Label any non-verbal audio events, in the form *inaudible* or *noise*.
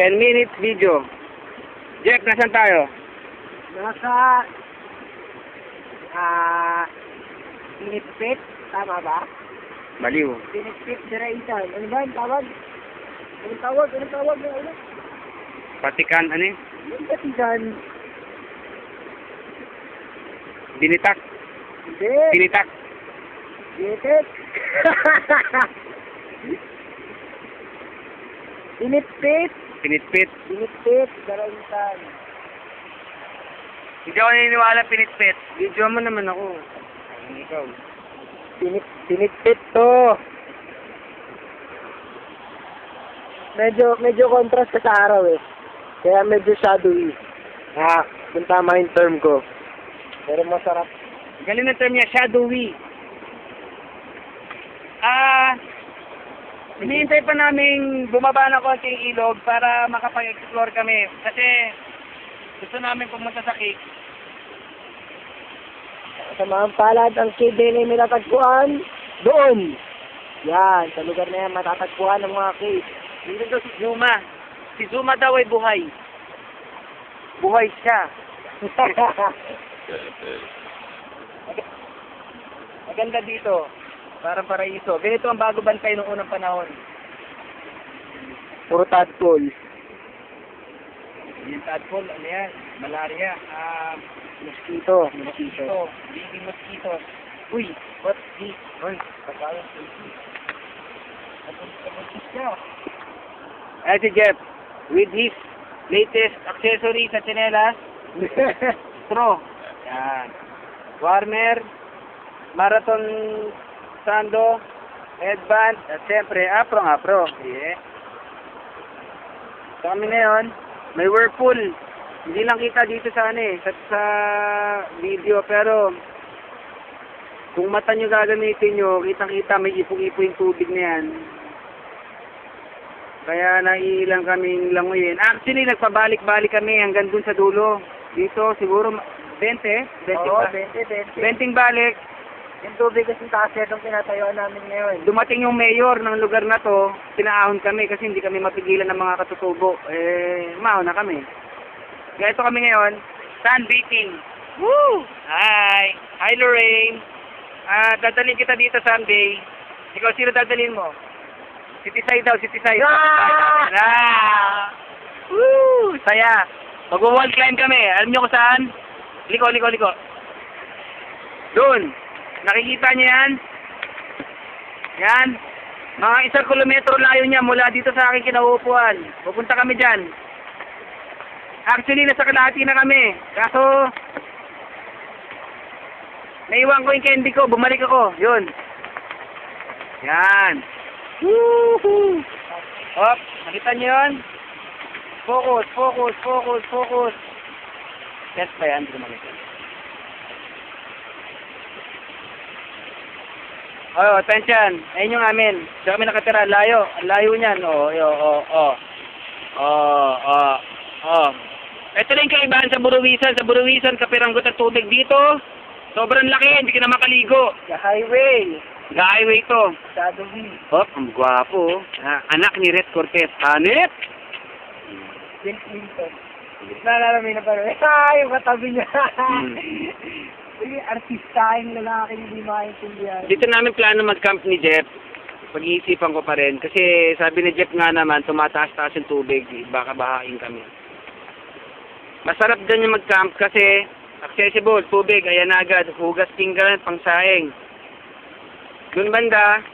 10 minutes video. Jack, nasan tayo? Nasa... Ah... Pinipit? Tama ba? Baliw. Pinipit Generation. Ano ba yung tawag? Anong tawag? Anong tawag ano? Patikan, ano yun? Yung katigan. Binitak. Hindi. Binitak. *laughs* Pinipit. Pinipit. Pinitpit. Pinipit Generation. Hindi ako naniniwala pinitpit. Video mo naman ako. Ay, ikaw. Pinip, pinipit to. Medyo, medyo contrast ka sa araw eh. Kaya medyo shadowy. Ah, kung tama yung term ko. Pero masarap. Galing na term niya, shadowy. Ah, hinihintay pa namin bumaba na konting ilog para makapag-explore kami. Kasi gusto namin pumunta sa cake. Sa mga palad, ang kid din ay matatagpuan doon. Yan, sa lugar na yan, matatagpuan ng mga cave. Dito daw si Zuma. Si Zuma daw ay buhay. Buhay siya. *laughs* Maganda dito. Parang paraiso. Ganito ang bago bantay noong unang panahon. Puro tadpole. Yung tadpole, ano yan? Malaria. Ah, Mosquito. mosquito. Baby mosquitoes. Uy, what the? Uy, pagkakas. Ay, si Jeff, with his latest accessory sa tsinelas, *laughs* straw. Yan. Warmer, marathon sando, headband, at siyempre, apro nga pro. Yeah. So kami ngayon, may whirlpool. Hindi lang kita dito sa ano eh, sa, sa video, pero kung mata nyo gagamitin nyo, kitang-kita may ipong-ipo yung tubig na yan. Kaya naiilang kaming languyin. Actually, nagpabalik-balik kami hanggang dun sa dulo. Dito, siguro 20, 20 Oo, ba? 20, 20. 20 balik. Yung tubig kasi taas itong tinatayuan namin ngayon. Dumating yung mayor ng lugar na to, pinaahon kami kasi hindi kami mapigilan ng mga katutubo. Eh, maahon na kami. Kaya ito kami ngayon, sunbathing. Woo! Hi! Hi, Lorraine! Ah, dadalhin kita dito Sunday. Ikaw, sino dadalhin mo? City side daw, city side. Ah! Ah! Woo! Saya! Mag-wall climb kami. Alam niyo kung saan? Liko, liko, liko. Doon. Nakikita niyo yan? Yan. Mga isang kilometro layo niya mula dito sa aking kinauupuan. Pupunta kami dyan. Actually, nasa kalahati na kami. Kaso, naiwan ko yung candy ko. Bumalik ako. Yun. Yan. Woohoo! Hop, nakita niyo yun? Focus, focus, focus, focus. Test ba yan? Hindi ko makita. Oh, attention. Ayun yung amin. Diyan kami nakatira. Layo. Ang layo niyan. Oh, yo, oh, oh. Oh, oh, oh. Ito lang yung kaibahan sa Buruwisan. Sa Buruwisan, kapiranggot ang tubig dito. Sobrang laki. Hindi ka na makaligo. Sa highway. Ga-highway to. Shadowy. Hop, ang gwapo. Ah, anak ni Red Cortez. Hanip! Bill Clinton. Naalala mo na parang, *laughs* ah, yung katabi niya. Hmm. *laughs* Sige, artista yung lalaki hindi maintindihan. Dito namin plano mag-camp ni Jeff. Pag-iisipan ko pa rin. Kasi sabi ni Jeff nga naman, tumataas-taas yung tubig. Baka bahain kami. Masarap dyan yung mag-camp kasi accessible, tubig, ayan agad. Hugas pinggan, pangsaing. Doon banda,